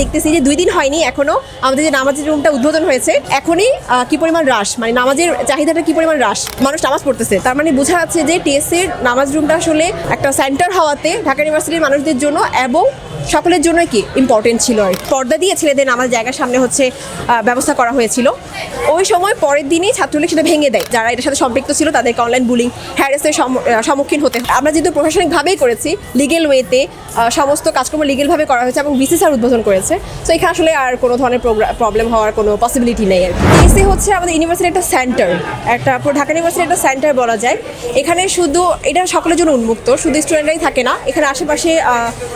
দেখতেছি যে দুই দিন হয়নি এখনও। আমাদের যে নামাজের রুমটা উদ্বোধন হয়েছে, এখনই কি পরিমাণ হ্রাস মানে নামাজের চাহিদাটা কি পরিমাণ হ্রাস মানুষ নামাজ পড়তেছে। তার মানে বোঝা যাচ্ছে যে টিএসসির নামাজ রুমটা আসলে একটা সেন্টার হওয়াতে ঢাকা ইউনিভার্সিটির মানুষদের জন্য এবং সকলের জন্য কি ইম্পর্টেন্ট ছিল আর। পর্দা দিয়ে ছেলেদের নামাজ জায়গার সামনে হচ্ছে ব্যবস্থা করা হয়েছিল। ওই সময় পরের দিনই ছাত্রলীগ সেটা ভেঙে দেয়। যারা এটার সাথে সম্পৃক্ত ছিল তাদেরকে অনলাইন বুলিং হ্যারেসের সম্মুখীন হতে। আমরা যেহেতু প্রশাসনিকভাবেই করেছি লিগেল ওয়েতে সমস্ত কাজকর্ম লিগেলভাবে করা হয়েছে এবং বিসিসআর উদ্বোধন করেছে। তো এখানে আসলে আর কোনো ধরনের প্রবলেম হওয়ার কোনো পসিবিলিটি নেই আর এসি হচ্ছে আমাদের ইউনিভার্সিটির একটা সেন্টার একটা ঢাকা ইউনিভার্সিটির একটা সেন্টার বলা যায়। এখানে শুধু, এটা সকলের জন্য উন্মুক্ত, শুধু স্টুডেন্টরাই থাকে না। এখানে আশেপাশে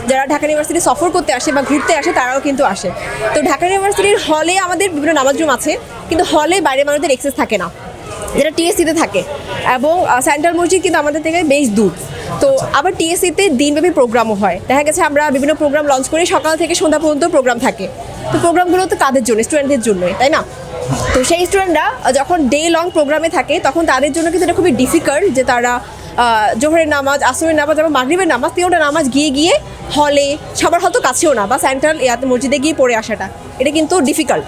যারা ঢাকা ইউনিভার্সিটি সফর করতে আসে বা ঘুরতে আসে, তারাও কিন্তু আসে। তো ঢাকা ইউনিভার্সিটির হলে আমাদের বিভিন্ন নামাজ রুম আছে, কিন্তু হলে বাইরে মানুষদের এক্সেস থাকে না, যেটা টিএসসিতে থাকে। এবং সেন্ট্রাল মসজিদ কিন্তু আমাদের থেকে বেশ দূর। তো আবার টিএসসিতে দিনব্যাপী প্রোগ্রামও হয়। দেখা গেছে আমরা বিভিন্ন প্রোগ্রাম লঞ্চ করি, সকাল থেকে সন্ধ্যা পর্যন্ত প্রোগ্রাম থাকে। তো প্রোগ্রামগুলো তো তাদের জন্য স্টুডেন্টদের জন্যই, তাই না? তো সেই স্টুডেন্টরা যখন ডে লং প্রোগ্রামে থাকে, তখন তাদের জন্য কিন্তু এটা খুবই ডিফিকাল্ট যে তারা জোহরের নামাজ, আসরের নামাজ এবং মাগরিবের নামাজ, তিনটা নামাজ গিয়ে গিয়ে হলে সবার হয়তো কাছেও না, বা সেন্ট্রাল ইয়াতে মসজিদে গিয়ে পড়ে আসাটা, এটা কিন্তু ডিফিকাল্ট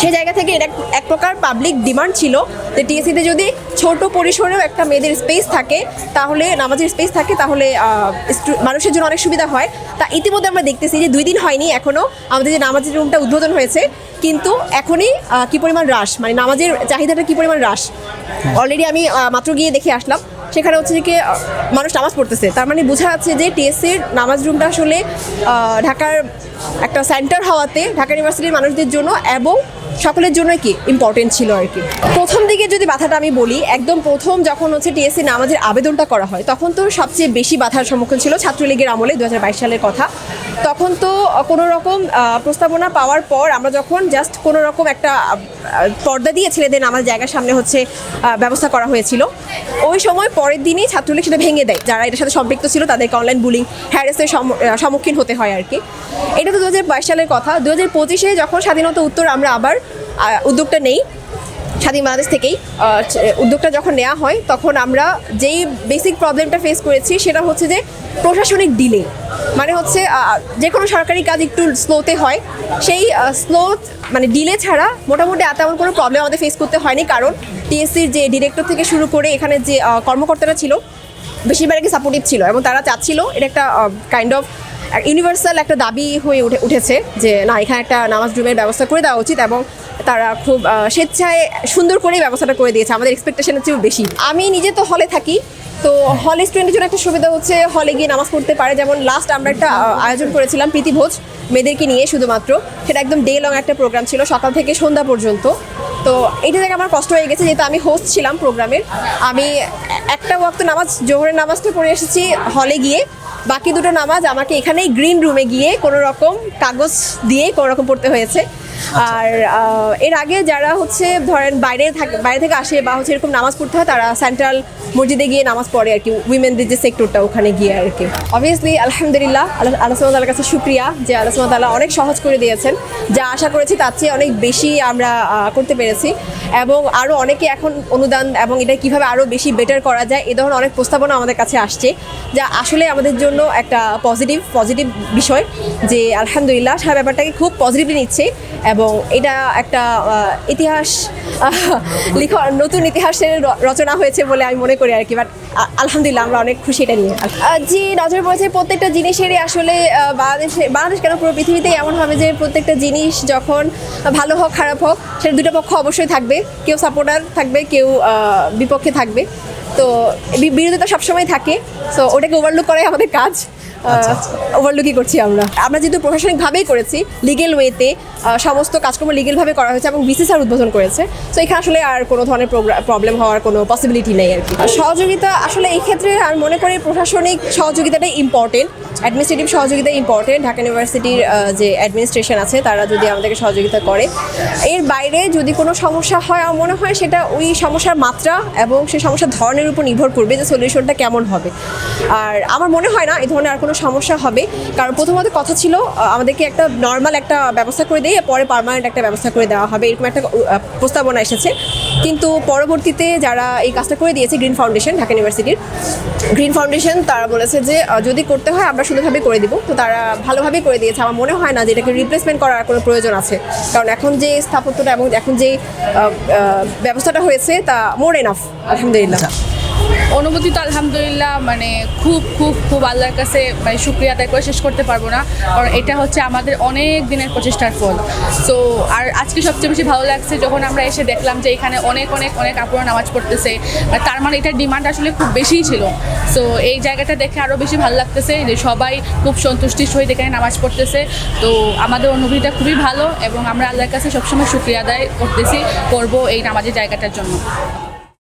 সেই জায়গা থেকে এটা এক- প্রকার পাবলিক ডিমান্ড ছিল যে টিএসসিতে যদি ছোট পরিসরেও একটা মেয়েদের স্পেস থাকে, তাহলে, নামাজের স্পেস থাকে, তাহলে মানুষের জন্য অনেক সুবিধা হয়। তা ইতিমধ্যে আমরা দেখতেছি যে দুই দিন হয়নি এখনও আমাদের যে নামাজের রুমটা উদ্বোধন হয়েছে, কিন্তু এখনই কি পরিমাণ হ্রাস মানে নামাজের চাহিদাটা কি পরিমাণ হ্রাস অলরেডি আমি মাত্র গিয়ে দেখে আসলাম। সেখানে হচ্ছে যে কি মানুষ নামাজ পড়তেছে। তার মানে বোঝা যাচ্ছে যে টিএসসির নামাজ রুমটা আসলে ঢাকার একটা সেন্টার হওয়াতে, ঢাকা ইউনিভার্সিটির মানুষদের জন্য এবং সকলের জন্য কি ইম্পর্টেন্ট ছিল আর কি? প্রথম দিকে যদি বাধাটা আমি বলি, একদম প্রথম যখন হচ্ছে টিএসসি নামাজের আবেদনটা করা হয়, তখন তো সবচেয়ে বেশি বাধার সম্মুখীন ছিল ছাত্রলীগের আমলে দু হাজার বাইশ সালের কথা। তখন তো কোনো রকম প্রস্তাবনা পাওয়ার পর আমরা যখন জাস্ট কোনো রকম একটা পর্দা দিয়ে ছেলেদের নামাজ জায়গার সামনে হচ্ছে ব্যবস্থা করা হয়েছিল। ওই সময় পরের দিনই ছাত্রলীগ সেটা ভেঙে দেয়। যারা এটার সাথে সম্পৃক্ত ছিল তাদেরকে অনলাইন বুলিং হ্যারেসের সম্মুখীন হতে হয় আর কি। এটা তো দু হাজার বাইশ সালের কথা। দু হাজার পঁচিশে যখন স্বাধীনতা উত্তর আমরা আবার উদ্যোগটা নেই, স্বাধীন বাংলাদেশ থেকেই। উদ্যোগটা যখন নেওয়া হয়, তখন আমরা যেই বেসিক প্রবলেমটা ফেস করেছি, সেটা হচ্ছে যে প্রশাসনিক ডিলে মানে হচ্ছে যে কোনো সরকারি কাজ একটু স্লোতে হয়, সেই স্লো মানে ডিলে ছাড়া মোটামুটি আর তেমন কোনো প্রবলেম আমাদের ফেস করতে হয়নি। কারণ টিএসসির যে ডিরেক্টর থেকে শুরু করে এখানে যে কর্মকর্তারা ছিল বেশিরভাগই সাপোর্টিভ ছিল এবং তারা চাচ্ছিল এটা একটা কাইন্ড অফ ইউনিভার্সাল একটা দাবি হয়ে উঠে, উঠেছে যে না, এখানে একটা নামাজ রুমের ব্যবস্থা করে দেওয়া উচিত এবং তারা খুব স্বেচ্ছায় সুন্দর করেই ব্যবস্থাটা করে দিয়েছে। আমাদের এক্সপেকটেশনের চেয়েও বেশি। আমি নিজে তো হলে থাকি, তো হলে স্টুডেন্টের জন্য একটা সুবিধা হচ্ছে হলে গিয়ে নামাজ পড়তে পারে। যেমন লাস্ট আমরা একটা আয়োজন করেছিলাম প্রীতিভোজ মেয়েদেরকে নিয়ে শুধুমাত্র। সেটা একদম ডে লং একটা প্রোগ্রাম ছিল, সকাল থেকে সন্ধ্যা পর্যন্ত। তো এটা থেকে আমার কষ্ট হয়ে গেছে, যেহেতু আমি হোস্ট ছিলাম প্রোগ্রামের। আমি একটা ওয়াক্ত নামাজ, জোহরের নামাজটা পড়ে এসেছি হলে গিয়ে। বাকি দুটো নামাজ আমাকে এখানেই গ্রিন রুমে গিয়ে কোনো রকম কাগজ দিয়ে কোনো রকম পড়তে হয়েছে। আর এর আগে যারা হচ্ছে ধরেন বাইরে থাকে, বাইরে থেকে আসে বা হচ্ছে এরকম নামাজ পড়তে হয়, তারা সেন্ট্রাল মসজিদে গিয়ে নামাজ পড়ে আর কি উইমেনদের যে সেক্টরটা ওখানে গিয়ে আর কি। অবভিয়াসলি আলহামদুলিল্লাহ, আল্লাহ তালার কাছে শুক্রিয়া যে আল্লাহ তালা অনেক সহজ করে দিয়েছেন, যা আশা করেছি তার চেয়ে অনেক বেশি আমরা করতে পেরেছি। এবং আরও অনেকে এখন অনুদান এবং এটা কীভাবে আরও বেশি বেটার করা যায়, এ ধরনের অনেক প্রস্তাবনা আমাদের কাছে আসছে, যা আসলে আমাদের জন্য একটা পজিটিভ পজিটিভ বিষয় যে আলহামদুলিল্লাহ সারা ব্যাপারটাকে খুব পজিটিভলি নিচ্ছে। এবং এটা একটা ইতিহাস লিখন নতুন ইতিহাসের রচনা হয়েছে বলে আমি মনে করি আর কি বাট আলহামদুলিল্লাহ আমরা অনেক খুশি এটা নিয়ে। জি, নজর পড়েছে প্রত্যেকটা জিনিসেরই আসলে বাংলাদেশে, বাংলাদেশ কেন পুরো পৃথিবীতে এমন হবে যে প্রত্যেকটা জিনিস যখন ভালো হোক, খারাপ হোক, সেটা দুটো পক্ষ অবশ্যই থাকবে, কেউ সাপোর্টার থাকবে, কেউ বিপক্ষে থাকবে। তো বিরোধিতা সবসময় থাকে তো ওটাকে ওভারলুক করাই আমাদের কাজ। আচ্ছা, আচ্ছা। করছি আমরা। আমরা যেহেতু প্রশাসনিকভাবেই করেছি লিগেল ওয়েতে সমস্ত কাজকর্ম লিগেলভাবে করা হয়েছে এবং বিসিসআর উদ্বোধন করেছে। তো এখানে আসলে আর কোনো ধরনের প্রবলেম হওয়ার কোনো পসিবিলিটি নেই আর কি। সহযোগিতা আসলে এই ক্ষেত্রে আমি মনে করি প্রশাসনিক সহযোগিতাটাই ইম্পর্টেন্ট অ্যাডমিনিস্ট্রেটিভ সহযোগিতা ইম্পর্টেন্ট ঢাকা ইউনিভার্সিটির যে অ্যাডমিনিস্ট্রেশন আছে তারা যদি আমাদেরকে সহযোগিতা করে। এর বাইরে যদি কোনো সমস্যা হয় আমার মনে হয় সেটা ওই সমস্যার মাত্রা এবং সেই সমস্যার ধরনের উপর নির্ভর করবে যে সলিউশনটা কেমন হবে। আর আমার মনে হয় না এই ধরনের আর কোনো সমস্যা হবে। কারণ প্রথমত কথা ছিল আমাদেরকে একটা নর্মাল একটা ব্যবস্থা করে দিয়ে পরে পার্মানেন্ট একটা ব্যবস্থা করে দেওয়া হবে, এরকম একটা প্রস্তাবনা এসেছে। কিন্তু পরবর্তীতে যারা এই কাজটা করে দিয়েছে গ্রিন ফাউন্ডেশন ঢাকা ইউনিভার্সিটির গ্রিন ফাউন্ডেশন তারা বলেছে যে যদি করতে হয় আমরা সুন্দরভাবে করে দিব। তো তারা ভালোভাবেই করে দিয়েছে। আমার মনে হয় না যে এটাকে রিপ্লেসমেন্ট করার কোনো প্রয়োজন আছে। কারণ এখন যে স্থাপত্যটা এবং এখন যে ব্যবস্থাটা হয়েছে, তা মোর এনাফ আলহামদুলিল্লাহ। অনুভূতি তো আলহামদুলিল্লাহ মানে খুব খুব খুব আল্লাহর কাছে মানে শুক্রিয়া আদায় করে শেষ করতে পারব না। কারণ এটা হচ্ছে আমাদের অনেক দিনের প্রচেষ্টার ফল। সো আর আজকে সবচেয়ে বেশি ভালো লাগছে যখন আমরা এসে দেখলাম যে এখানে অনেক অনেক অনেক আপুরা নামাজ পড়তেছে। তার মানে এটার ডিমান্ড আসলে খুব বেশিই ছিল। সো এই জায়গাটা দেখে আরও বেশি ভালো লাগতেছে যে সবাই খুব সন্তুষ্টির সহিত এখানে নামাজ পড়তেছে। তো আমাদের অনুভূতিটা খুবই ভালো এবং আমরা আল্লাহর কাছে সবসময় শুক্রিয়া আদায় করতেছি, করব এই নামাজের জায়গাটার জন্য।